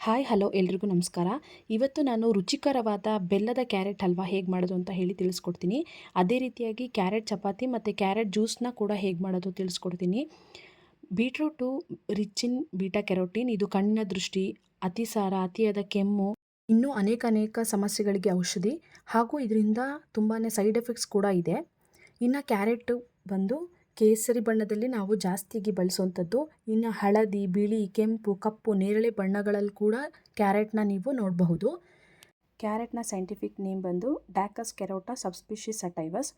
Hi, hello, ಎಲ್ರಿಗೂ ನಮಸ್ಕಾರ. ಇವತ್ತು ನಾನು ರುಚಿಕರವಾದ ಬೆಲ್ಲದ ಕ್ಯಾರೆಟ್ ಹಲ್ವಾ ಹೇಗೆ ಮಾಡೋದು ಅಂತ ಹೇಳಿ ತಿಳಿಸ್ಕೊಡ್ತೀನಿ. ಅದೇ ರೀತಿಯಾಗಿ ಕ್ಯಾರೆಟ್ ಚಪಾತಿ ಮತ್ತು ಕ್ಯಾರೆಟ್ ಜ್ಯೂಸನ್ನ ಕೂಡ ಹೇಗೆ ಮಾಡೋದು ತಿಳಿಸ್ಕೊಡ್ತೀನಿ. Beetroot rich in beta carotene, ಇದು ಕಣ್ಣಿನ ದೃಷ್ಟಿ ಅತಿಸಾರ ಅತಿಯಾದ ಕೆಮ್ಮು, ಇನ್ನೂ ಅನೇಕ ಅನೇಕ ಸಮಸ್ಯೆಗಳಿಗೆ ಔಷಧಿ ಹಾಗೂ ಇದರಿಂದ ತುಂಬಾ ಸೈಡ್ ಎಫೆಕ್ಟ್ಸ್ ಕೂಡ ಇದೆ. ಇನ್ನು ಕ್ಯಾರೆಟ್ ಬಂದು ಕೇಸರಿ ಬಣ್ಣದಲ್ಲಿ ನಾವು ಜಾಸ್ತಿಯಾಗಿ ಬಳಸುವಂಥದ್ದು. ಇನ್ನು ಹಳದಿ, ಬಿಳಿ, ಕೆಂಪು, ಕಪ್ಪು, ನೇರಳೆ ಬಣ್ಣಗಳಲ್ಲಿ ಕೂಡ ಕ್ಯಾರೆಟ್ನ ನೀವು ನೋಡಬಹುದು. ಕ್ಯಾರೆಟ್ನ ಸೈಂಟಿಫಿಕ್ ನೇಮ್ ಬಂದು ಡ್ಯಾಕಸ್ ಕೆರೋಟಾ ಸಬ್ಸ್ಪಿಷಿಸ್ ಸಟೈವಸ್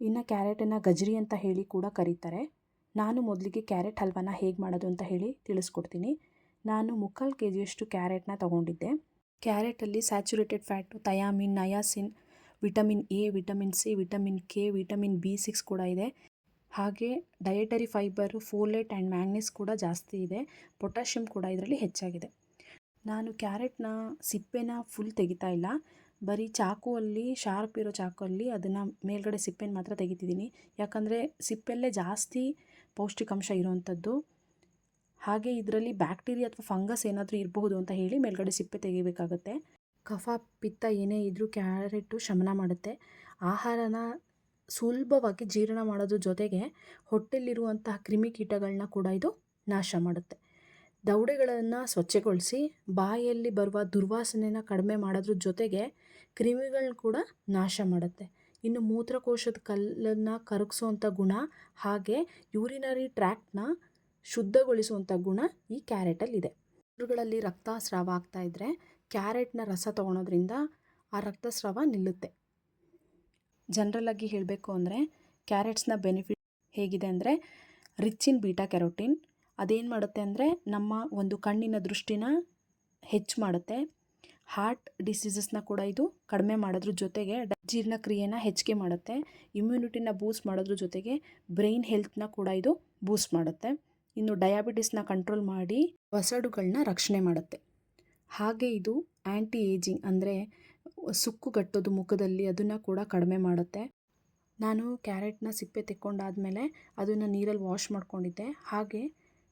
ಇನ್ನು ಕ್ಯಾರೆಟನ್ನು ಗಜರಿ ಅಂತ ಹೇಳಿ ಕೂಡ ಕರೀತಾರೆ. ನಾನು ಮೊದಲಿಗೆ ಕ್ಯಾರೆಟ್ ಹಲ್ವಾನ ಹೇಗೆ ಮಾಡೋದು ಅಂತ ಹೇಳಿ ತಿಳಿಸ್ಕೊಡ್ತೀನಿ. ನಾನು ಮುಕ್ಕಾಲು ಕೆ ಜಿಯಷ್ಟು ಕ್ಯಾರೆಟ್ನ ತೊಗೊಂಡಿದ್ದೆ. ಕ್ಯಾರೆಟಲ್ಲಿ saturated fat, thiamine, niacin, vitamin A, vitamin C, vitamin K, vitamin B six ಕೂಡ ಇದೆ. ಹಾಗೆ dietary fibre folate and manganese ಕೂಡ ಜಾಸ್ತಿ ಇದೆ. ಪೊಟ್ಯಾಷಿಯಮ್ ಕೂಡ ಇದರಲ್ಲಿ ಹೆಚ್ಚಾಗಿದೆ. ನಾನು ಕ್ಯಾರೆಟ್ನ ಸಿಪ್ಪೆನ ಫುಲ್ ತೆಗಿತಾ ಇಲ್ಲ. ಬರೀ ಚಾಕುವಲ್ಲಿ ಶಾರ್ಪ್ ಇರೋ ಚಾಕುವಲ್ಲಿ ಅದನ್ನು ಮೇಲ್ಗಡೆ ಸಿಪ್ಪೆನ ಮಾತ್ರ ತೆಗಿತಿದ್ದೀನಿ. ಯಾಕಂದರೆ ಸಿಪ್ಪೆಲ್ಲೇ ಜಾಸ್ತಿ ಪೌಷ್ಟಿಕಾಂಶ ಇರುವಂಥದ್ದು ಹಾಗೆ ಇದರಲ್ಲಿ ಬ್ಯಾಕ್ಟೀರಿಯಾ ಅಥವಾ ಫಂಗಸ್ ಏನಾದರೂ ಇರಬಹುದು ಅಂತ ಹೇಳಿ ಮೇಲ್ಗಡೆ ಸಿಪ್ಪೆ ತೆಗಿಬೇಕಾಗತ್ತೆ. ಕಫ, ಪಿತ್ತ ಏನೇ ಇದ್ದರೂ ಕ್ಯಾರೆಟು ಶಮನ ಮಾಡುತ್ತೆ. ಆಹಾರನ ಸುಲಭವಾಗಿ ಜೀರ್ಣ ಮಾಡೋದ್ರ ಜೊತೆಗೆ ಹೊಟ್ಟೆಲಿರುವಂತಹ ಕ್ರಿಮಿಕೀಟಗಳನ್ನ ಕೂಡ ಇದು ನಾಶ ಮಾಡುತ್ತೆ. ದವಡೆಗಳನ್ನು ಸ್ವಚ್ಛಗೊಳಿಸಿ, ಬಾಯಲ್ಲಿ ಬರುವ ದುರ್ವಾಸನೆನ ಕಡಿಮೆ ಮಾಡೋದ್ರ ಜೊತೆಗೆ ಕ್ರಿಮಿಗಳನ್ನ ಕೂಡ ನಾಶ ಮಾಡುತ್ತೆ. ಇನ್ನು ಮೂತ್ರಕೋಶದ ಕಲ್ಲನ್ನು ಕರಗಿಸುವಂಥ ಗುಣ ಹಾಗೆ ಯೂರಿನರಿ ಟ್ರ್ಯಾಕ್ಟ್ನ ಶುದ್ಧಗೊಳಿಸುವಂಥ ಗುಣ ಈ ಕ್ಯಾರೆಟಲ್ಲಿದೆ ಇವುಗಳಲ್ಲಿ ರಕ್ತಸ್ರಾವ ಆಗ್ತಾ ಇದ್ದರೆ ಕ್ಯಾರೆಟ್ನ ರಸ ತೊಗೊಳೋದ್ರಿಂದ ಆ ರಕ್ತಸ್ರಾವ ನಿಲ್ಲುತ್ತೆ. ಜನರಲಾಗಿ ಹೇಳಬೇಕು ಅಂದರೆ ಕ್ಯಾರೆಟ್ಸ್ನ ಬೆನಿಫಿಟ್ ಹೇಗಿದೆ ಅಂದರೆ ರಿಚ್ ಇನ್ ಬೀಟಾ ಕ್ಯಾರೋಟಿನ್ ಅದೇನು ಮಾಡುತ್ತೆ ಅಂದರೆ ನಮ್ಮ ಒಂದು ಕಣ್ಣಿನ ದೃಷ್ಟಿನ ಹೆಚ್ಚು ಮಾಡುತ್ತೆ. ಹಾರ್ಟ್ ಡಿಸೀಸಸ್ನ ಕೂಡ ಇದು ಕಡಿಮೆ ಮಾಡೋದ್ರ ಜೊತೆಗೆ ಜೀರ್ಣಕ್ರಿಯೆನ ಹೆಚ್ಚಿಗೆ ಮಾಡುತ್ತೆ. ಇಮ್ಯುನಿಟಿನ ಬೂಸ್ಟ್ ಮಾಡೋದ್ರ ಜೊತೆಗೆ ಬ್ರೈನ್ ಹೆಲ್ತ್ನ ಕೂಡ ಇದು ಬೂಸ್ಟ್ ಮಾಡುತ್ತೆ. ಇನ್ನು ಡಯಾಬಿಟಿಸ್ನ ಕಂಟ್ರೋಲ್ ಮಾಡಿ ಒಸಡುಗಳನ್ನ ರಕ್ಷಣೆ ಮಾಡುತ್ತೆ. ಹಾಗೆ ಇದು ಆ್ಯಂಟಿ ಏಜಿಂಗ್ ಅಂದರೆ ಸುಕ್ಕುಗಟ್ಟೋದು ಮುಖದಲ್ಲಿ ಅದನ್ನು ಕೂಡ ಕಡಿಮೆ ಮಾಡುತ್ತೆ. ನಾನು ಕ್ಯಾರೆಟ್ನ ಸಿಪ್ಪೆ ತೆಕ್ಕೊಂಡಾದಮೇಲೆ ಅದನ್ನು ನೀರಲ್ಲಿ ವಾಶ್ ಮಾಡ್ಕೊಂಡಿದ್ದೆ. ಹಾಗೆ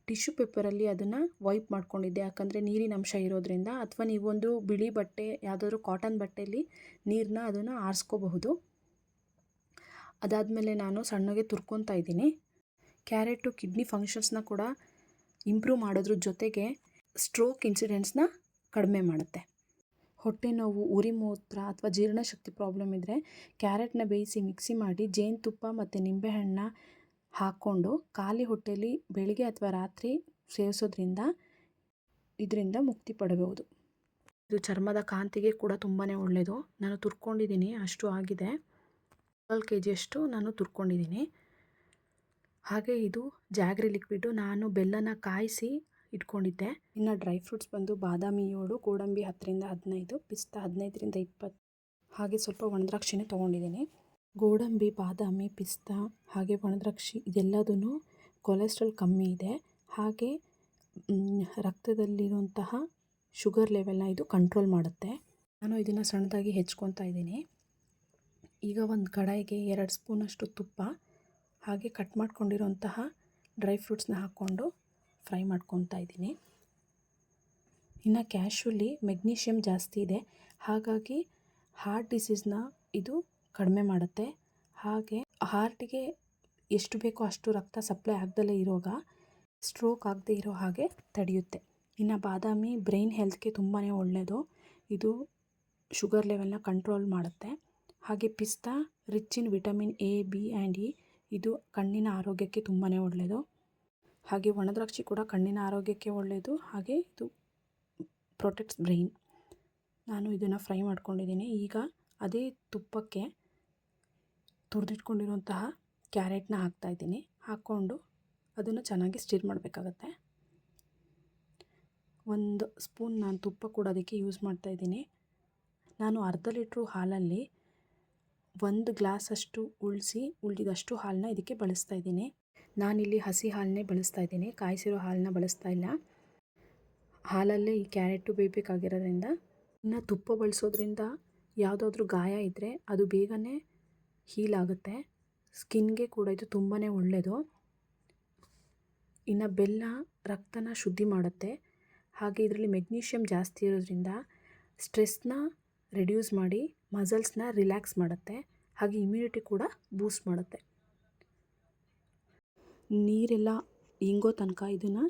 ಟಿಶ್ಯೂ ಪೇಪರಲ್ಲಿ ಅದನ್ನು ವೈಪ್ ಮಾಡ್ಕೊಂಡಿದ್ದೆ. ಯಾಕಂದರೆ ನೀರಿನ ಅಂಶ ಇರೋದ್ರಿಂದ ಅಥವಾ ನೀವೊಂದು ಬಿಳಿ ಬಟ್ಟೆ, ಯಾವುದಾದ್ರೂ ಕಾಟನ್ ಬಟ್ಟೆಯಲ್ಲಿ ನೀರನ್ನ ಅದನ್ನು ಆರಿಸ್ಕೋಬಹುದು. ಅದಾದಮೇಲೆ ನಾನು ಸಣ್ಣಗೆ ತುರ್ಕೊತಾ ಇದ್ದೀನಿ. ಕ್ಯಾರೆಟು, ಕಿಡ್ನಿ ಫಂಕ್ಷನ್ಸ್ನ ಕೂಡ ಇಂಪ್ರೂವ್ ಮಾಡೋದ್ರ ಜೊತೆಗೆ ಸ್ಟ್ರೋಕ್ ಇನ್ಸಿಡೆಂಟ್ಸ್ನ ಕಡಿಮೆ ಮಾಡುತ್ತೆ. ಹೊಟ್ಟೆ ನೋವು, ಉರಿ ಮೂತ್ರ ಅಥವಾ ಜೀರ್ಣಶಕ್ತಿ ಪ್ರಾಬ್ಲಮ್ ಇದ್ದರೆ ಕ್ಯಾರೆಟ್ನ ಬೇಯಿಸಿ ಮಿಕ್ಸಿ ಮಾಡಿ ಜೇನುತುಪ್ಪ ಮತ್ತು ನಿಂಬೆಹಣ್ಣನ್ನ ಹಾಕ್ಕೊಂಡು ಖಾಲಿ ಹೊಟ್ಟೆಯಲ್ಲಿ ಬೆಳಿಗ್ಗೆ ಅಥವಾ ರಾತ್ರಿ ಸೇವಿಸೋದ್ರಿಂದ ಇದರಿಂದ ಮುಕ್ತಿ ಪಡಬಹುದು ಇದು ಚರ್ಮದ ಕಾಂತಿಗೆ ಕೂಡ ತುಂಬಾ ಒಳ್ಳೆಯದು ನಾನು ತುರ್ಕೊಂಡಿದ್ದೀನಿ, ಅಷ್ಟು ಆಗಿದೆ. ಟ್ವೆಲ್ ಕೆ ಜಿಯಷ್ಟು ನಾನು ತುರ್ಕೊಂಡಿದ್ದೀನಿ. ಹಾಗೆ ಇದು ಜಾಗ್ರಿ ಲಿಕ್ವಿಡು ನಾನು ಬೆಲ್ಲನ ಕಾಯಿಸಿ ಇಟ್ಕೊಂಡಿದ್ದೆ. ಇನ್ನು ಡ್ರೈ ಫ್ರೂಟ್ಸ್ ಬಂದು ಬಾದಾಮಿ ಏಳು, ಗೋಡಂಬಿ ಹತ್ತರಿಂದ ಹದಿನೈದು, ಪಿಸ್ತಾ ಹದಿನೈದರಿಂದ ಇಪ್ಪತ್ತು. ಹಾಗೆ ಸ್ವಲ್ಪ ಒಣದ್ರಾಕ್ಷಿನೇ ತೊಗೊಂಡಿದ್ದೀನಿ. ಗೋಡಂಬಿ, ಬಾದಾಮಿ, ಪಿಸ್ತಾ, ಹಾಗೆ ಒಣದ್ರಾಕ್ಷಿ ಇದೆಲ್ಲದೂ ಕೊಲೆಸ್ಟ್ರಾಲ್ ಕಮ್ಮಿ ಇದೆ. ಹಾಗೆ ರಕ್ತದಲ್ಲಿರುವಂತಹ ಶುಗರ್ ಲೆವೆಲ್ನ ಇದು ಕಂಟ್ರೋಲ್ ಮಾಡುತ್ತೆ. ನಾನು ಇದನ್ನು ಸಣ್ಣದಾಗಿ ಹೆಚ್ಕೊತಾ ಇದ್ದೀನಿ. ಈಗ ಒಂದು ಕಡಾಯಿಗೆ ಎರಡು ಸ್ಪೂನಷ್ಟು ತುಪ್ಪ, ಹಾಗೆ ಕಟ್ ಮಾಡ್ಕೊಂಡಿರೋಂತಹ ಡ್ರೈ ಫ್ರೂಟ್ಸ್ನ ಹಾಕ್ಕೊಂಡು ಫ್ರೈ ಮಾಡ್ಕೊತಾ ಇದ್ದೀನಿ. ಇನ್ನು ಕ್ಯಾಶುಲಿ ಮೆಗ್ನೀಷಿಯಮ್ ಜಾಸ್ತಿ ಇದೆ. ಹಾಗಾಗಿ ಹಾರ್ಟ್ ಡಿಸೀಸ್ನ ಇದು ಕಡಿಮೆ ಮಾಡುತ್ತೆ. ಹಾಗೆ ಹಾರ್ಟಿಗೆ ಎಷ್ಟು ಬೇಕೋ ಅಷ್ಟು ರಕ್ತ ಸಪ್ಲೈ ಆಗದಲ್ಲೇ ಇರೋಗ ಸ್ಟ್ರೋಕ್ ಆಗದೆ ಇರೋ ಹಾಗೆ ತಡೆಯುತ್ತೆ. ಇನ್ನು ಬಾದಾಮಿ ಬ್ರೈನ್ ಹೆಲ್ತ್ಗೆ ತುಂಬಾ ಒಳ್ಳೆಯದು ಇದು ಶುಗರ್ ಲೆವೆಲ್ನ ಕಂಟ್ರೋಲ್ ಮಾಡುತ್ತೆ. ಹಾಗೆ ಪಿಸ್ತಾ rich in vitamin A, B and E, ಇದು ಕಣ್ಣಿನ ಆರೋಗ್ಯಕ್ಕೆ ತುಂಬಾ ಒಳ್ಳೆಯದು ಹಾಗೆ ಒಣದ್ರಾಕ್ಷಿ ಕೂಡ ಕಣ್ಣಿನ ಆರೋಗ್ಯಕ್ಕೆ ಒಳ್ಳೆಯದು ಹಾಗೆ ಇದು ಪ್ರೊಟೆಕ್ಟ್ಸ್ ಬ್ರೈನ್ ನಾನು ಇದನ್ನು ಫ್ರೈ ಮಾಡ್ಕೊಂಡಿದ್ದೀನಿ. ಈಗ ಅದೇ ತುಪ್ಪಕ್ಕೆ ತುರಿದಿಟ್ಕೊಂಡಿರುವಂತಹ ಕ್ಯಾರೆಟ್ನ ಹಾಕ್ತಾಯಿದ್ದೀನಿ ಹಾಕ್ಕೊಂಡು ಅದನ್ನು ಚೆನ್ನಾಗಿ ಸ್ಟಿರ್ ಮಾಡಬೇಕಾಗತ್ತೆ. ಒಂದು ಸ್ಪೂನ್ ನಾನು ತುಪ್ಪ ಕೂಡ ಅದಕ್ಕೆ ಯೂಸ್ ಮಾಡ್ತಾಯಿದ್ದೀನಿ ನಾನು ಅರ್ಧ ಲೀಟ್ರು ಹಾಲಲ್ಲಿ ಒಂದು ಗ್ಲಾಸಷ್ಟು ಉಳಿಸಿ ಉಳಿದಷ್ಟು ಹಾಲನ್ನ ಇದಕ್ಕೆ ಬಳಸ್ತಾ ಇದ್ದೀನಿ. ನಾನಿಲ್ಲಿ ಹಸಿ ಹಾಲನ್ನೇ ಬಳಸ್ತಾ ಇದ್ದೀನಿ. ಕಾಯಿಸಿರೋ ಹಾಲನ್ನ ಬಳಸ್ತಾ ಇಲ್ಲ. ಹಾಲಲ್ಲೇ ಈ ಕ್ಯಾರೆಟು ಬೇಯಬೇಕಾಗಿರೋದ್ರಿಂದ ಇನ್ನು ತುಪ್ಪ ಬಳಸೋದ್ರಿಂದ ಯಾವುದಾದ್ರೂ ಗಾಯ ಇದ್ದರೆ ಅದು ಬೇಗನೆ ಹೀಲ್ ಆಗುತ್ತೆ. ಸ್ಕಿನ್ಗೆ ಕೂಡ ಇದು ತುಂಬಾ ಒಳ್ಳೆಯದು ಇನ್ನು ಬೆಲ್ಲ, ರಕ್ತನ ಶುದ್ಧಿ ಮಾಡುತ್ತೆ. ಹಾಗೆ ಇದರಲ್ಲಿ ಮೆಗ್ನೀಷಿಯಮ್ ಜಾಸ್ತಿ ಇರೋದ್ರಿಂದ ಸ್ಟ್ರೆಸ್ನ ರಿಡ್ಯೂಸ್ ಮಾಡಿ ಮಸಲ್ಸ್ನ ರಿಲ್ಯಾಕ್ಸ್ ಮಾಡುತ್ತೆ. ಹಾಗೆ ಇಮ್ಯುನಿಟಿ ಕೂಡ ಬೂಸ್ಟ್ ಮಾಡುತ್ತೆ. ನೀರೆಲ್ಲ ಇಂಗೋ ತನಕ ಇದನ್ನು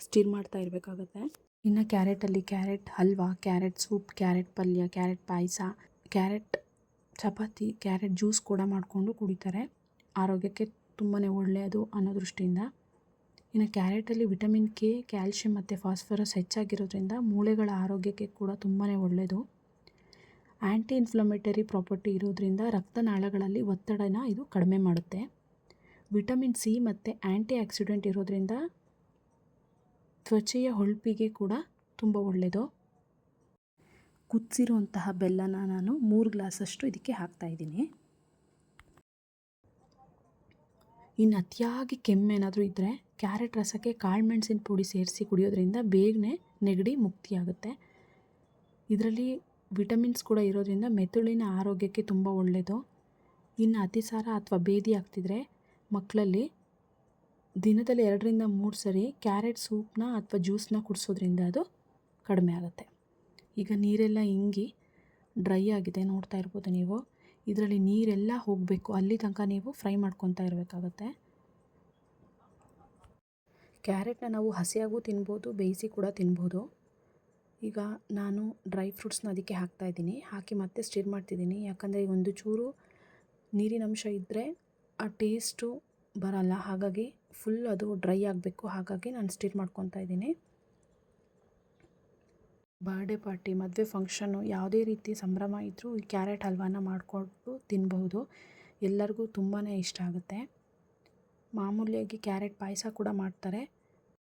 ಸ್ಟಿರ್ ಮಾಡ್ತಾ ಇರಬೇಕಾಗತ್ತೆ. ಇನ್ನು ಕ್ಯಾರೆಟಲ್ಲಿ carrot halwa, carrot soup, carrot ಪಲ್ಯ, ಕ್ಯಾರೆಟ್ ಪಾಯಸ, ಕ್ಯಾರೆಟ್ ಚಪಾತಿ, ಕ್ಯಾರೆಟ್ ಜ್ಯೂಸ್ ಕೂಡ ಮಾಡಿಕೊಂಡು ಕುಡಿತಾರೆ. ಆರೋಗ್ಯಕ್ಕೆ ತುಂಬಾ ಒಳ್ಳೆಯದು ಅನ್ನೋ ದೃಷ್ಟಿಯಿಂದ ಇನ್ನು ಕ್ಯಾರೆಟಲ್ಲಿ ವಿಟಮಿನ್ ಕೆ, ಕ್ಯಾಲ್ಶಿಯಂ ಮತ್ತು ಫಾಸ್ಫರಸ್ ಹೆಚ್ಚಾಗಿರೋದ್ರಿಂದ ಮೂಳೆಗಳ ಆರೋಗ್ಯಕ್ಕೆ ಕೂಡ ತುಂಬಾ ಒಳ್ಳೆಯದು. ಆ್ಯಂಟಿ ಇನ್ಫ್ಲಮೇಟರಿ ಪ್ರಾಪರ್ಟಿ ಇರೋದ್ರಿಂದ ರಕ್ತನಾಳಗಳಲ್ಲಿ ಒತ್ತಡನ ಇದು ಕಡಿಮೆ ಮಾಡುತ್ತೆ. ವಿಟಮಿನ್ ಸಿ ಮತ್ತು ಆ್ಯಂಟಿ ಆಕ್ಸಿಡೆಂಟ್ ಇರೋದ್ರಿಂದ ತ್ವಚೆಯ ಹೊಳಪಿಗೆ ಕೂಡ ತುಂಬ ಒಳ್ಳೆಯದು ಕುದಿಸಿರುವಂತಹ ಬೆಲ್ಲನ ನಾನು ಮೂರು ಗ್ಲಾಸಷ್ಟು ಇದಕ್ಕೆ ಹಾಕ್ತಾಯಿದ್ದೀನಿ ಇನ್ನು ಅತಿಯಾಗಿ ಕೆಮ್ಮೇನಾದರೂ ಇದ್ದರೆ ಕ್ಯಾರೆಟ್ ರಸಕ್ಕೆ ಕಾಳುಮೆಣಸಿನ ಪುಡಿ ಸೇರಿಸಿ ಕುಡಿಯೋದ್ರಿಂದ ಬೇಗನೆ ನೆಗಡಿ ಮುಕ್ತಿಯಾಗುತ್ತೆ. ಇದರಲ್ಲಿ ವಿಟಮಿನ್ಸ್ ಕೂಡ ಇರೋದ್ರಿಂದ ಮೆದುಳಿನ ಆರೋಗ್ಯಕ್ಕೆ ತುಂಬ ಒಳ್ಳೆಯದು ಇನ್ನು ಅತಿಸಾರ ಅಥವಾ ಬೇದಿ ಆಗ್ತಿದ್ರೆ ಮಕ್ಕಳಲ್ಲಿ ದಿನದಲ್ಲಿ ಎರಡರಿಂದ ಮೂರು ಸರಿ ಕ್ಯಾರೆಟ್ ಸೂಪ್ನ ಅಥವಾ ಜ್ಯೂಸನ್ನ ಕುಡಿಸೋದ್ರಿಂದ ಅದು ಕಡಿಮೆ ಆಗುತ್ತೆ. ಈಗ ನೀರೆಲ್ಲ ಇಂಗಿ ಡ್ರೈ ಆಗಿದೆ, ನೋಡ್ತಾ ಇರ್ಬೋದು ನೀವು. ಇದರಲ್ಲಿ ನೀರೆಲ್ಲ ಹೋಗಬೇಕು. ಅಲ್ಲಿ ತನಕ ನೀವು ಫ್ರೈ ಮಾಡ್ಕೊತಾ ಇರಬೇಕಾಗತ್ತೆ. ಕ್ಯಾರೆಟ್ನ ನಾವು ಹಸಿಯಾಗೂ ತಿನ್ಬೋದು, ಬೇಯಿಸಿ ಕೂಡ ತಿನ್ಬೋದು. ಈಗ ನಾನು ಡ್ರೈ ಫ್ರೂಟ್ಸ್ನ ಅದಕ್ಕೆ ಹಾಕ್ತಾಯಿದ್ದೀನಿ ಹಾಕಿ ಮತ್ತೆ ಸ್ಟಿರ್ ಮಾಡ್ತಿದ್ದೀನಿ. ಯಾಕಂದರೆ ಒಂದು ಚೂರು ನೀರಿನ ಅಂಶ ಇದ್ದರೆ ಆ ಟೇಸ್ಟು ಬರಲ್ಲ. ಹಾಗಾಗಿ ಫುಲ್ ಅದು ಡ್ರೈ ಆಗಬೇಕು. ಹಾಗಾಗಿ ನಾನು ಸ್ಟಿರ್ ಮಾಡ್ಕೊತಾ ಇದ್ದೀನಿ. ಬರ್ಡೇ ಪಾರ್ಟಿ, ಮದುವೆ ಫಂಕ್ಷನ್ನು ಯಾವುದೇ ರೀತಿ ಸಂಭ್ರಮ ಇದ್ದರೂ ಈ ಕ್ಯಾರೆಟ್ ಹಲ್ವಾನ ಮಾಡಿಕೊಂಡು ತಿನ್ಬಹುದು ಎಲ್ಲರಿಗೂ ತುಂಬಾ ಇಷ್ಟ ಆಗುತ್ತೆ. ಮಾಮೂಲಿಯಾಗಿ ಕ್ಯಾರೆಟ್ ಪಾಯಸ ಕೂಡ ಮಾಡ್ತಾರೆ.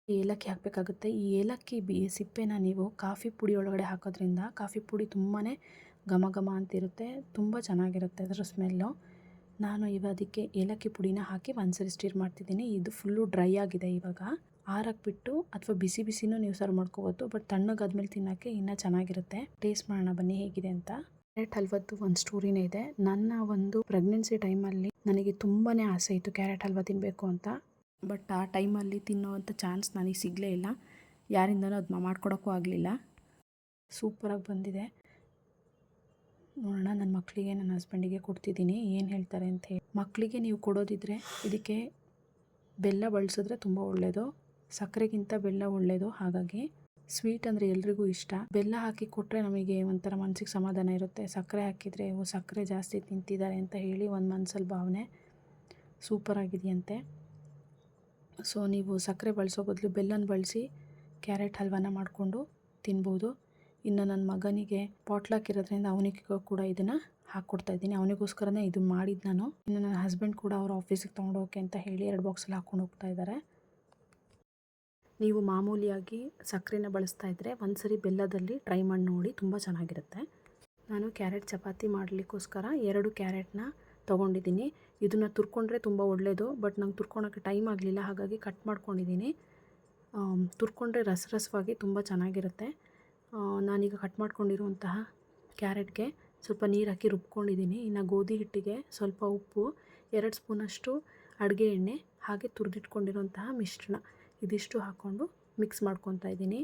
ಏಲಕ್ಕಿ ಹಾಕಬೇಕಾಗುತ್ತೆ. ಈ ಏಲಕ್ಕಿ ಬಿ ಸಿಪ್ಪೆನ ನೀವು ಕಾಫಿ ಪುಡಿ ಒಳಗಡೆ ಹಾಕೋದ್ರಿಂದ ಕಾಫಿ ಪುಡಿ ತುಂಬಾ ಘಮ ಘಮ ಅಂತಿರುತ್ತೆ. ತುಂಬ ಚೆನ್ನಾಗಿರುತ್ತೆ ಅದರ ಸ್ಮೆಲ್ಲು. ನಾನು ಇವಾಗ ಅದಕ್ಕೆ ಏಲಕ್ಕಿ ಪುಡಿನ ಹಾಕಿ ಒಂದ್ಸರಿ ಸ್ಟಿರ್ ಮಾಡ್ತಿದ್ದೀನಿ. ಇದು ಫುಲ್ಲು ಡ್ರೈ ಆಗಿದೆ ಇವಾಗ. ಆರಾಕ್ಬಿಟ್ಟು ಅಥವಾ ಬಿಸಿ ಬಿಸಿನೂ ನೀವು ಸರ್ವ್ ಮಾಡ್ಕೋಬೋದು ಬಟ್ ತಣ್ಣಗಾದ್ಮೇಲೆ ತಿನ್ನೋಕ್ಕೆ ಇನ್ನೂ ಚೆನ್ನಾಗಿರುತ್ತೆ. ಟೇಸ್ಟ್ ಮಾಡೋಣ ಬನ್ನಿ ಹೇಗಿದೆ ಅಂತ. ಕ್ಯಾರೆಟ್ ಹಲ್ವದ್ದು ಒಂದು ಸ್ಟೋರಿನೇ ಇದೆ. ನನ್ನ ಒಂದು ಪ್ರೆಗ್ನೆನ್ಸಿ ಟೈಮಲ್ಲಿ ನನಗೆ ತುಂಬಾ ಆಸೆ ಇತ್ತು ಕ್ಯಾರೆಟ್ ಹಲ್ವ ತಿನ್ನಬೇಕು ಅಂತ. ಬಟ್ ಆ ಟೈಮಲ್ಲಿ ತಿನ್ನೋವಂಥ ಚಾನ್ಸ್ ನನಗೆ ಸಿಗಲೇ ಇಲ್ಲ. ಯಾರಿಂದನೂ ಅದು ಮಾಡ್ಕೊಡೋಕ್ಕೂ ಆಗಲಿಲ್ಲ. ಸೂಪರಾಗಿ ಬಂದಿದೆ. ನೋಡೋಣ ನನ್ನ ಮಕ್ಕಳಿಗೆ ನನ್ನ ಹಸ್ಬೆಂಡಿಗೆ ಕೊಡ್ತಿದ್ದೀನಿ, ಏನು ಹೇಳ್ತಾರೆ ಅಂತ ಹೇಳಿ. ಮಕ್ಕಳಿಗೆ ನೀವು ಕೊಡೋದಿದ್ರೆ ಇದಕ್ಕೆ ಬೆಲ್ಲ ಬಳಸಿದ್ರೆ ತುಂಬ ಒಳ್ಳೆಯದು ಸಕ್ಕರೆಗಿಂತ ಬೆಲ್ಲ ಒಳ್ಳೆಯದು ಹಾಗಾಗಿ ಸ್ವೀಟ್ ಅಂದರೆ ಎಲ್ರಿಗೂ ಇಷ್ಟ. ಬೆಲ್ಲ ಹಾಕಿ ಕೊಟ್ಟರೆ ನಮಗೆ ಒಂಥರ ಮನಸ್ಸಿಗೆ ಸಮಾಧಾನ ಇರುತ್ತೆ. ಸಕ್ಕರೆ ಹಾಕಿದರೆ, ಓ, ಸಕ್ಕರೆ ಜಾಸ್ತಿ ತಿಂತಿದ್ದಾರೆ ಅಂತ ಹೇಳಿ ಒಂದು ಮನಸ್ಸಲ್ಲಿ ಭಾವನೆ ಸೂಪರಾಗಿದೆಯಂತೆ ಸೊ ನೀವು ಸಕ್ಕರೆ ಬಳಸೋ ಬದಲು ಬೆಲ್ಲನ ಬಳಸಿ, ಕ್ಯಾರೆಟ್ ಹಲ್ವಾನ ಮಾಡಿಕೊಂಡು ತಿನ್ಬೋದು. ಇನ್ನು ನನ್ನ ಮಗನಿಗೆ ಪಾಟ್ಲಾಕ್ ಇರೋದ್ರಿಂದ ಅವನಿಗೆ ಕೂಡ ಇದನ್ನು ಹಾಕ್ಕೊಡ್ತಾ ಇದ್ದೀನಿ. ಅವನಿಗೋಸ್ಕರನೇ ಇದು ಮಾಡಿದ್ದು ನಾನು. ಇನ್ನು ನನ್ನ ಹಸ್ಬೆಂಡ್ ಕೂಡ ಅವ್ರ ಆಫೀಸಿಗೆ ತೊಗೊಂಡೋಕೆ ಅಂತ ಹೇಳಿ ಎರಡು ಬಾಕ್ಸಲ್ಲಿ ಹಾಕ್ಕೊಂಡು ಹೋಗ್ತಾ ಇದ್ದಾರೆ ನೀವು ಮಾಮೂಲಿಯಾಗಿ ಸಕ್ಕರೆನ ಬಳಸ್ತಾ ಇದ್ದರೆ ಒಂದು ಸರಿ ಬೆಲ್ಲದಲ್ಲಿ ಟ್ರೈ ಮಾಡಿ ನೋಡಿ ತುಂಬ ಚೆನ್ನಾಗಿರುತ್ತೆ. ನಾನು ಕ್ಯಾರೆಟ್ ಚಪಾತಿ ಮಾಡಲಿಕ್ಕೋಸ್ಕರ ಎರಡು ಕ್ಯಾರೆಟ್ನ ತೊಗೊಂಡಿದ್ದೀನಿ. ಇದನ್ನು ತುರ್ಕೊಂಡ್ರೆ ತುಂಬ ಒಳ್ಳೆಯದು ಬಟ್ ನಂಗೆ ತುರ್ಕೊಳಕ್ಕೆ ಟೈಮ್ ಆಗಲಿಲ್ಲ, ಹಾಗಾಗಿ ಕಟ್ ಮಾಡ್ಕೊಂಡಿದ್ದೀನಿ. ತುರ್ಕೊಂಡ್ರೆ ರಸರಸವಾಗಿ ತುಂಬ ಚೆನ್ನಾಗಿರುತ್ತೆ. ನಾನೀಗ ಕಟ್ ಮಾಡ್ಕೊಂಡಿರುವಂತಹ ಕ್ಯಾರೆಟ್ಗೆ ಸ್ವಲ್ಪ ನೀರು ಹಾಕಿ ರುಬ್ಕೊಂಡಿದ್ದೀನಿ. ಇನ್ನು ಗೋಧಿ ಹಿಟ್ಟಿಗೆ ಸ್ವಲ್ಪ ಉಪ್ಪು, ಎರಡು ಸ್ಪೂನಷ್ಟು ಅಡುಗೆ ಎಣ್ಣೆ, ಹಾಗೆ ತುರಿದಿಟ್ಕೊಂಡಿರುವಂತಹ ಮಿಶ್ರಣ ಇದಿಷ್ಟು ಹಾಕ್ಕೊಂಡು ಮಿಕ್ಸ್ ಮಾಡ್ಕೊತಾ ಇದ್ದೀನಿ.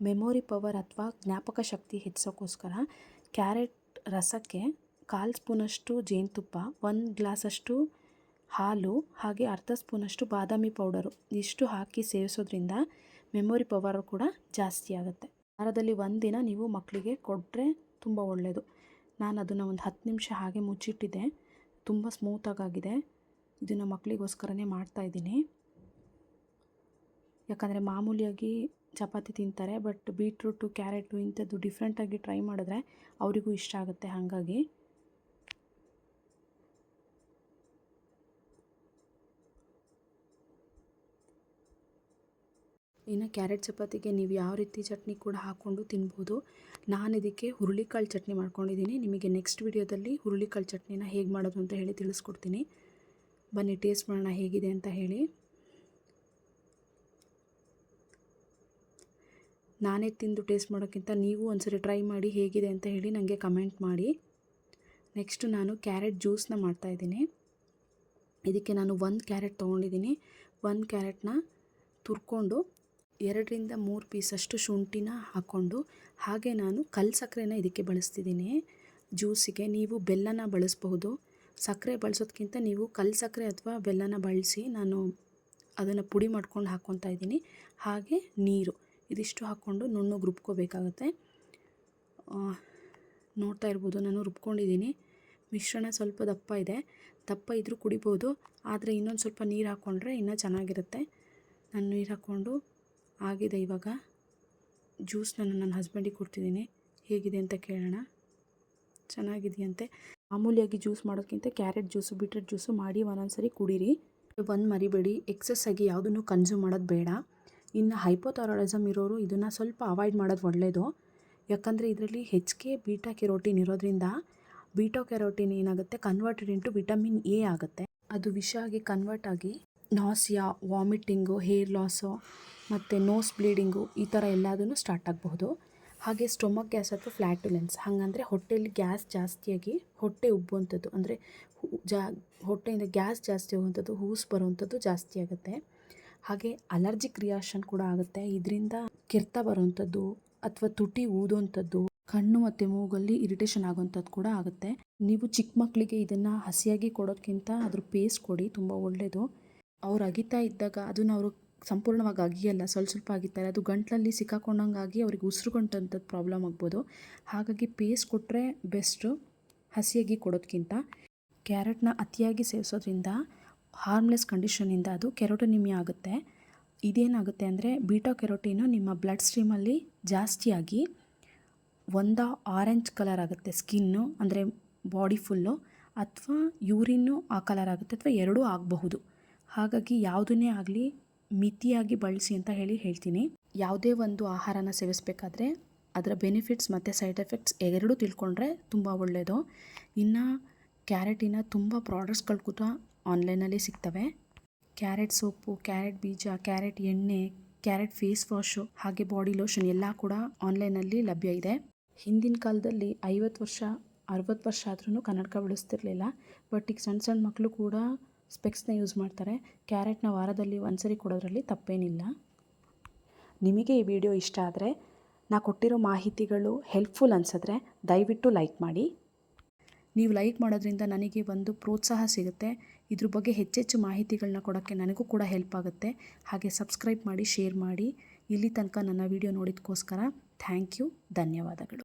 ಮೆಮೊರಿ ಪವರ್ ಅಥವಾ ಜ್ಞಾಪಕ ಶಕ್ತಿ ಹೆಚ್ಚಿಸೋಕ್ಕೋಸ್ಕರ ಕ್ಯಾರೆಟ್ ರಸಕ್ಕೆ ಕಾಲು ಸ್ಪೂನಷ್ಟು ಜೇನುತುಪ್ಪ, ಒಂದು ಗ್ಲಾಸಷ್ಟು ಹಾಲು, ಹಾಗೆ ಅರ್ಧ ಸ್ಪೂನಷ್ಟು ಬಾದಾಮಿ ಪೌಡರು ಇಷ್ಟು ಹಾಕಿ ಸೇವಿಸೋದ್ರಿಂದ ಮೆಮೊರಿ ಪವರು ಕೂಡ ಜಾಸ್ತಿ ಆಗುತ್ತೆ. ವಾರದಲ್ಲಿ ಒಂದಿನ ನೀವು ಮಕ್ಕಳಿಗೆ ಕೊಟ್ಟರೆ ತುಂಬ ಒಳ್ಳೆಯದು ನಾನು ಅದನ್ನು ಒಂದು ಹತ್ತು ನಿಮಿಷ ಹಾಗೆ ಮುಚ್ಚಿಟ್ಟಿದ್ದೆ. ತುಂಬ ಸ್ಮೂತಾಗಾಗಿದೆ ಇದನ್ನು ಮಕ್ಕಳಿಗೋಸ್ಕರನೇ ಮಾಡ್ತಾಯಿದ್ದೀನಿ ಯಾಕಂದರೆ ಮಾಮೂಲಿಯಾಗಿ ಚಪಾತಿ ತಿಂತಾರೆ, ಬಟ್ ಬೀಟ್ರೂಟು, ಕ್ಯಾರೆಟು ಇಂಥದ್ದು ಡಿಫ್ರೆಂಟಾಗಿ ಟ್ರೈ ಮಾಡಿದ್ರೆ ಅವರಿಗೂ ಇಷ್ಟ ಆಗುತ್ತೆ ಹಾಗಾಗಿ. ಇನ್ನು ಕ್ಯಾರೆಟ್ ಚಪಾತಿಗೆ ನೀವು ಯಾವ ರೀತಿ ಚಟ್ನಿ ಕೂಡ ಹಾಕ್ಕೊಂಡು ತಿನ್ಬೋದು. ನಾನು ಇದಕ್ಕೆ ಹುರುಳಿಕಾಳು ಚಟ್ನಿ ಮಾಡ್ಕೊಂಡಿದ್ದೀನಿ. ನಿಮಗೆ ನೆಕ್ಸ್ಟ್ ವಿಡಿಯೋದಲ್ಲಿ ಹುರುಳಿಕಾಳು ಚಟ್ನಿನ ಹೇಗೆ ಮಾಡೋದು ಅಂತ ಹೇಳಿ ತಿಳಿಸ್ಕೊಡ್ತೀನಿ. ಬನ್ನಿ ಟೇಸ್ಟ್ ಮಾಡೋಣ ಹೇಗಿದೆ ಅಂತ ಹೇಳಿ. ನಾನೇ ತಿಂದು ಟೇಸ್ಟ್ ಮಾಡೋಕ್ಕಿಂತ ನೀವು ಒಂದ್ಸರಿ ಟ್ರೈ ಮಾಡಿ ಹೇಗಿದೆ ಅಂತ ಹೇಳಿ ನನಗೆ ಕಮೆಂಟ್ ಮಾಡಿ. ನೆಕ್ಸ್ಟು ನಾನು ಕ್ಯಾರೆಟ್ ಜ್ಯೂಸನ್ನ ಮಾಡ್ತಾಯಿದ್ದೀನಿ ಇದಕ್ಕೆ ನಾನು ಒಂದು ಕ್ಯಾರೆಟ್ ತೊಗೊಂಡಿದ್ದೀನಿ. ಒಂದು ಕ್ಯಾರೆಟ್ನ ತುರ್ಕೊಂಡು ಎರಡರಿಂದ ಮೂರು ಪೀಸಷ್ಟು ಶುಂಠಿನ ಹಾಕ್ಕೊಂಡು ಹಾಗೆ ನಾನು ಕಲ್ಲು ಸಕ್ಕರೆನ ಇದಕ್ಕೆ ಬಳಸ್ತಿದ್ದೀನಿ. ಜ್ಯೂಸಿಗೆ ನೀವು ಬೆಲ್ಲನ ಬಳಸಬಹುದು. ಸಕ್ಕರೆ ಬಳಸೋದಕ್ಕಿಂತ ನೀವು ಕಲ್ಲು ಸಕ್ಕರೆ ಅಥವಾ ಬೆಲ್ಲನ ಬಳಸಿ ನಾನು ಅದನ್ನು ಪುಡಿ ಮಾಡ್ಕೊಂಡು ಹಾಕ್ಕೊತಾ ಇದ್ದೀನಿ. ಹಾಗೆ ನೀರು, ಇದಿಷ್ಟು ಹಾಕ್ಕೊಂಡು ನುಣ್ಣಗೆ ರುಬ್ಕೋಬೇಕಾಗತ್ತೆ. ನೋಡ್ತಾ ಇರ್ಬೋದು, ನಾನು ರುಬ್ಕೊಂಡಿದ್ದೀನಿ. ಮಿಶ್ರಣ ಸ್ವಲ್ಪ ದಪ್ಪ ಇದೆ. ದಪ್ಪ ಇದ್ದರೂ ಕುಡಿಬೋದು, ಆದರೆ ಇನ್ನೊಂದು ಸ್ವಲ್ಪ ನೀರು ಹಾಕ್ಕೊಂಡ್ರೆ ಇನ್ನೂ ಚೆನ್ನಾಗಿರುತ್ತೆ. ನಾನು ನೀರು ಹಾಕ್ಕೊಂಡು ಆಗಿದೆ ಇವಾಗ. ಜ್ಯೂಸ್ನ ನಾನು ನನ್ನ ಹಸ್ಬೆಂಡಿಗೆ ಕೊಡ್ತಿದ್ದೀನಿ. ಹೇಗಿದೆ ಅಂತ ಕೇಳೋಣ. ಚೆನ್ನಾಗಿದೆಯಂತೆ. ಮಾಮೂಲಿಯಾಗಿ ಜ್ಯೂಸ್ ಮಾಡೋದಕ್ಕಿಂತ ಕ್ಯಾರೆಟ್ ಜ್ಯೂಸು ಬೀಟ್ರೂಟ್ ಜ್ಯೂಸು ಮಾಡಿ ಒಂದೊಂದು ಸರಿ ಕುಡೀರಿ. ಒಂದು ಮರಿಬೇಡಿ. ಎಕ್ಸಸ್ ಆಗಿ ಯಾವುದನ್ನು ಕನ್ಸ್ಯೂಮ್ ಮಾಡೋದು ಬೇಡ. ಇನ್ನು ಹೈಪೋಥೈರಾಯ್ಡಿಸಮ್ ಇರೋರು ಇದನ್ನು ಸ್ವಲ್ಪ ಅವಾಯ್ಡ್ ಮಾಡೋದು ಒಳ್ಳೆಯದು ಯಾಕಂದರೆ ಇದರಲ್ಲಿ ಹೆಚ್ಚಿಗೆ ಬೀಟಾ ಕೆರೋಟಿನ್ ಇರೋದ್ರಿಂದ ಬೀಟಾ ಕೆರೋಟಿನ್ ಏನಾಗುತ್ತೆ? ಕನ್ವರ್ಟೆಡ್ ಇಂಟು ವಿಟಮಿನ್ ಎ ಆಗುತ್ತೆ. ಅದು ವಿಷ ಆಗಿ ಕನ್ವರ್ಟ್ ಆಗಿ ನಾಸಿಯಾ ವಾಮಿಟಿಂಗು ಹೇರ್ ಲಾಸು ಮತ್ತು ನೋಸ್ ಬ್ಲೀಡಿಂಗು ಈ ಥರ ಎಲ್ಲದೂ ಸ್ಟಾರ್ಟ್ ಆಗಬಹುದು. ಹಾಗೆ ಸ್ಟೊಮಕ್ ಗ್ಯಾಸ್ ಅಥವಾ ಫ್ಲ್ಯಾಟುಲೆನ್ಸ್ ಹಾಗಂದ್ರೆ ಹೊಟ್ಟೆಯಲ್ಲಿ ಗ್ಯಾಸ್ ಜಾಸ್ತಿಯಾಗಿ, ಹೊಟ್ಟೆ ಉಬ್ಬುವಂಥದ್ದು, ಅಂದರೆ ಜಾ, ಹೊಟ್ಟೆಯಿಂದ ಗ್ಯಾಸ್ ಜಾಸ್ತಿ ಆಗುವಂಥದ್ದು ಹೂಸ್ ಬರುವಂಥದ್ದು ಜಾಸ್ತಿ ಆಗುತ್ತೆ. ಹಾಗೆ ಅಲರ್ಜಿಕ್ ರಿಯಾಕ್ಷನ್ ಕೂಡ ಆಗುತ್ತೆ. ಇದರಿಂದ ಕೆರ್ತ ಬರುವಂಥದ್ದು ಅಥವಾ ತುಟಿ ಊದುವಂಥದ್ದು, ಕಣ್ಣು ಮತ್ತು ಮೂಗಲ್ಲಿ ಇರಿಟೇಷನ್ ಆಗುವಂಥದ್ದು ಕೂಡ ಆಗುತ್ತೆ. ನೀವು ಚಿಕ್ಕ ಮಕ್ಕಳಿಗೆ ಇದನ್ನು ಹಸಿಯಾಗಿ ಕೊಡೋದಕ್ಕಿಂತ ಅದ್ರ ಪೇಸ್ಟ್ ಕೊಡಿ, ತುಂಬ ಒಳ್ಳೆಯದು ಅವ್ರು ಅಗಿತಾ ಇದ್ದಾಗ ಅದನ್ನು ಅವರು ಸಂಪೂರ್ಣವಾಗಿ ಅಗಿಯಲ್ಲ ಸ್ವಲ್ಪ ಸ್ವಲ್ಪ ಅಗಿತಾರೆ ಅದು ಗಂಟಲಲ್ಲಿ ಸಿಕ್ಕಾಕೊಂಡಂಗಾಗಿ ಅವ್ರಿಗೆ ಉಸಿರುಗಂಟಂಥದ್ದು ಪ್ರಾಬ್ಲಮ್ ಆಗ್ಬೋದು. ಹಾಗಾಗಿ ಪೇಸ್ಟ್ ಕೊಟ್ಟರೆ ಬೆಸ್ಟು ಹಸಿಯಾಗಿ ಕೊಡೋದಕ್ಕಿಂತ ಕ್ಯಾರೆಟ್ನ ಅತಿಯಾಗಿ ಸೇವಿಸೋದ್ರಿಂದ ಹಾರ್ಮ್ಲೆಸ್ ಕಂಡೀಷನಿಂದ ಅದು ಕೆರೋಟೋನಿಮಿಯಾ ಆಗುತ್ತೆ. ಇದೇನಾಗುತ್ತೆ ಅಂದರೆ ಬೀಟಾ ಕೆರೋಟೀನು ನಿಮ್ಮ ಬ್ಲಡ್ ಸ್ಟ್ರೀಮಲ್ಲಿ ಜಾಸ್ತಿಯಾಗಿ ಒಂದ ಆರೆಂಜ್ ಕಲರ್ ಆಗುತ್ತೆ ಸ್ಕಿನ್ನು ಅಂದರೆ ಬಾಡಿ ಫುಲ್ಲು ಅಥವಾ ಯೂರಿನ್ನು ಆ ಕಲರ್ ಆಗುತ್ತೆ ಅಥವಾ ಎರಡೂ ಆಗಬಹುದು. ಹಾಗಾಗಿ ಯಾವುದನ್ನೇ ಆಗಲಿ ಮಿತಿಯಾಗಿ ಬಳಸಿ ಅಂತ ಹೇಳಿ ಹೇಳ್ತೀನಿ. ಯಾವುದೇ ಒಂದು ಆಹಾರನ ಸೇವಿಸಬೇಕಾದ್ರೆ ಅದರ ಬೆನಿಫಿಟ್ಸ್ ಮತ್ತು ಸೈಡ್ ಎಫೆಕ್ಟ್ಸ್ ಎರಡೂ ತಿಳ್ಕೊಂಡ್ರೆ ತುಂಬ ಒಳ್ಳೆಯದು ಇನ್ನು ಕ್ಯಾರೆಟಿನ ತುಂಬ ಪ್ರಾಡಕ್ಟ್ಸ್ಗಳು ಕೂಡ ಆನ್ಲೈನಲ್ಲಿ ಸಿಗ್ತವೆ. ಕ್ಯಾರೆಟ್ ಸೋಪು, ಕ್ಯಾರೆಟ್ ಬೀಜ, ಕ್ಯಾರೆಟ್ ಎಣ್ಣೆ, ಕ್ಯಾರೆಟ್ ಫೇಸ್ ವಾಶು ಹಾಗೆ ಬಾಡಿ ಲೋಷನ್ ಎಲ್ಲ ಕೂಡ ಆನ್ಲೈನಲ್ಲಿ ಲಭ್ಯ ಇದೆ. ಹಿಂದಿನ ಕಾಲದಲ್ಲಿ ಐವತ್ತು ವರ್ಷ, ಅರವತ್ತು ವರ್ಷ ಆದ್ರೂ ಕನ್ನಡಕ ಬಳಸ್ತಿರ್ಲಿಲ್ಲ. ಬಟ್ ಈಗ ಸಣ್ಣ ಸಣ್ಣ ಮಕ್ಕಳು ಕೂಡ ಸ್ಪೆಕ್ಸ್ನ ಯೂಸ್ ಮಾಡ್ತಾರೆ. ಕ್ಯಾರೆಟ್ನ ವಾರದಲ್ಲಿ ಒಂದ್ಸರಿ ಕೊಡೋದ್ರಲ್ಲಿ ತಪ್ಪೇನಿಲ್ಲ. ನಿಮಗೆ ಈ ವಿಡಿಯೋ ಇಷ್ಟ ಆದರೆ ನಾ ಕೊಟ್ಟಿರೋ ಮಾಹಿತಿಗಳು ಹೆಲ್ಪ್ಫುಲ್ ಅನಿಸಿದ್ರೆ ದಯವಿಟ್ಟು ಲೈಕ್ ಮಾಡಿ. ನೀವು ಲೈಕ್ ಮಾಡೋದ್ರಿಂದ ನನಗೆ ಒಂದು ಪ್ರೋತ್ಸಾಹ ಸಿಗುತ್ತೆ. ಇದ್ರ ಬಗ್ಗೆ ಹೆಚ್ಚೆಚ್ಚು ಮಾಹಿತಿಗಳನ್ನ ಕೊಡೋಕ್ಕೆ ನನಗೂ ಕೂಡ ಹೆಲ್ಪ್ ಆಗುತ್ತೆ. ಹಾಗೆ ಸಬ್ಸ್ಕ್ರೈಬ್ ಮಾಡಿ, ಶೇರ್ ಮಾಡಿ. ಇಲ್ಲಿ ತನಕ ನನ್ನ ವಿಡಿಯೋ ನೋಡಿದ್ದಕ್ಕೋಸ್ಕರ ಥ್ಯಾಂಕ್ ಯು, ಧನ್ಯವಾದಗಳು.